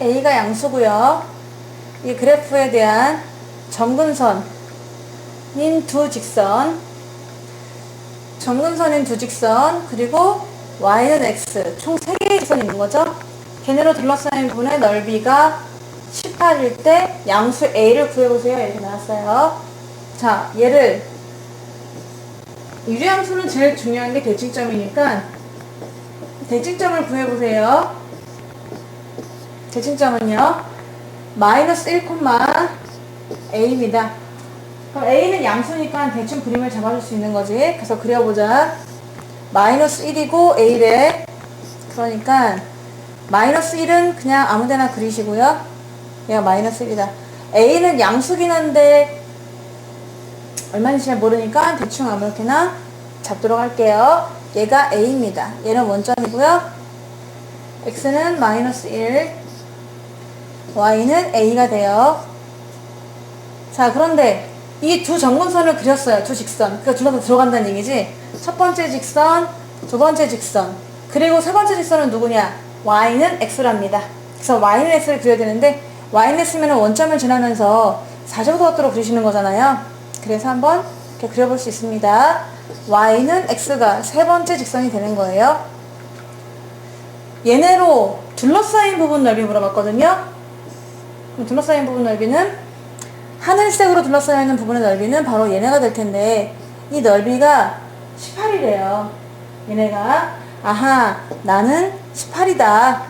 A가 양수고요. 이 그래프에 대한 점근선인 두 직선, 점근선인 두 직선, 그리고 y는 x, 총 3개의 직선이 있는 거죠. 걔네로 둘러싸인 부분의 넓이가 18일 때 양수 A를 구해보세요. 이렇게 나왔어요. 자, 얘를 유리함수는 제일 중요한 게 대칭점이니까 대칭점을 구해보세요. 대칭점은요. 마이너스 1, A입니다. 그럼 A는 양수니까 대충 그림을 잡아줄 수 있는 거지. 그래서 그려보자. 마이너스 1이고 A래. 그러니까 마이너스 1은 그냥 아무데나 그리시고요. 얘가 마이너스 1이다. A는 양수긴 한데 얼마인지 잘 모르니까 대충 아무렇게나 잡도록 할게요. 얘가 A입니다. 얘는 원점이고요. X는 마이너스 1, Y는 A가 돼요. 자, 그런데 이 두 정근선을 그렸어요. 두 직선. 그러니까 둘다 들어간다는 얘기지. 첫 번째 직선, 두 번째 직선. 그리고 세 번째 직선은 누구냐? Y는 X랍니다. 그래서 Y는 X를 그려야 되는데 Y는 X면 원점을 지나면서 45도 각도로 그리시는 거잖아요. 그래서 한번 이렇게 그려볼 수 있습니다. Y는 X가 세 번째 직선이 되는 거예요. 얘네로 둘러싸인 부분 넓이 물어봤거든요. 그럼 둘러싸인 부분 넓이는 하늘색으로 둘러싸여 있는 부분의 넓이는 바로 얘네가 될 텐데 이 넓이가 18이래요. 얘네가 아하 나는 18이다.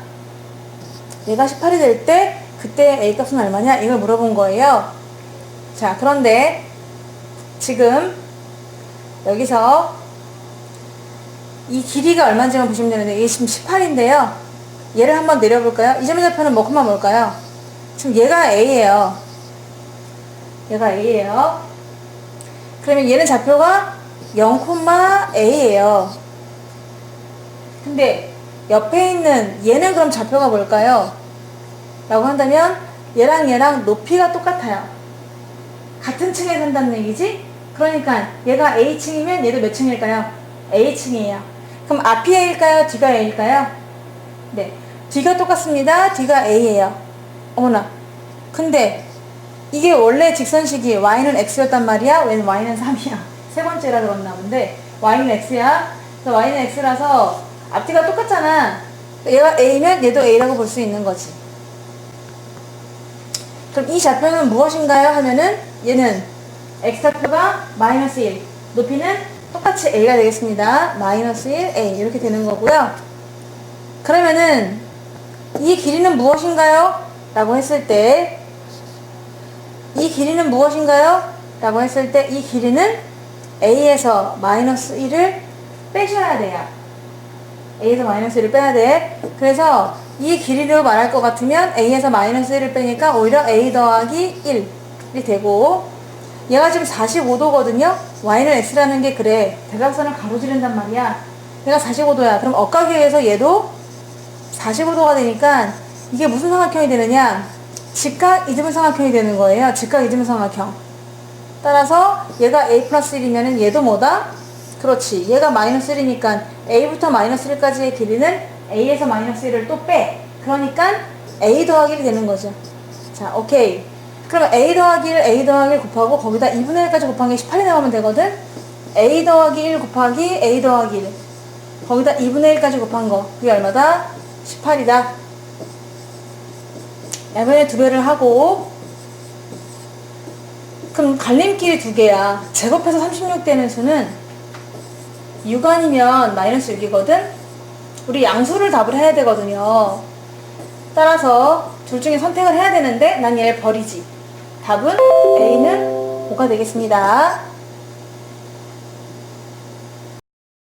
얘가 18이 될 때 그때 A 값은 얼마냐 이걸 물어본 거예요. 자 그런데 지금 여기서 이 길이가 얼마인지만 보시면 되는데 이게 지금 18인데요. 얘를 한번 내려볼까요? 이 점의 좌표는 뭐 콤마 뭘까요? 지금 얘가 A예요. 얘가 A예요. 그러면 얘는 좌표가 0, A예요. 근데 옆에 있는 얘는 그럼 좌표가 뭘까요? 라고 한다면 얘랑 얘랑 높이가 똑같아요. 같은 층에 산다는 얘기지? 그러니까 얘가 A층이면 얘도 몇 층일까요? A층이에요. 그럼 앞이 A일까요? 뒤가 A일까요? 네. 뒤가 똑같습니다. 뒤가 A예요. 어머나. 근데 이게 원래 직선식이 y는 x였단 말이야. 웬 y는 3이야. 세 번째라 그랬나 본데 y는 x야. 그래서 y는 x라서 앞뒤가 똑같잖아. 얘가 a면 얘도 a라고 볼 수 있는 거지. 그럼 이 좌표는 무엇인가요? 하면은 얘는 x 좌표가 마이너스 1, 높이는 똑같이 a가 되겠습니다. 마이너스 1, a 이렇게 되는 거고요. 그러면은 이 길이는 무엇인가요? 라고 했을 때 이 길이는 무엇인가요? 라고 했을 때 이 길이는 a에서 마이너스 1을 빼셔야 돼요. a에서 마이너스 1을 빼야 돼. 그래서 이 길이로 말할 것 같으면 a에서 마이너스 1을 빼니까 오히려 a 더하기 1이 되고 얘가 지금 45도거든요. y는 x라는 게 그래. 대각선을 가로지른단 말이야. 얘가 45도야. 그럼 엇가기 위해서 얘도 45도가 되니까 이게 무슨 삼각형이 되느냐? 직각 이등분 삼각형이 되는 거예요. 직각 이등분 삼각형. 따라서 얘가 a 플러스 1이면 얘도 뭐다? 그렇지. 얘가 마이너스 1이니까 a부터 마이너스 1까지의 길이는 a에서 마이너스 1을 또 빼. 그러니까 a 더하기 1이 되는 거죠. 자, 오케이. 그러면 a 더하기 1, a 더하기 1 곱하고 거기다 2분의 1까지 곱한 게 18이 나오면 되거든? a 더하기 1 곱하기 a 더하기 1. 거기다 2분의 1까지 곱한 거. 그게 얼마다? 18이다. 야변에 두 배를 하고 그럼 갈림길이 두 개야. 제곱해서 36 되는 수는 6아니면 마이너스 6이거든? 우리 양수를 답을 해야 되거든요. 따라서 둘 중에 선택을 해야 되는데 난 얘를 버리지. 답은 A는 5가 되겠습니다.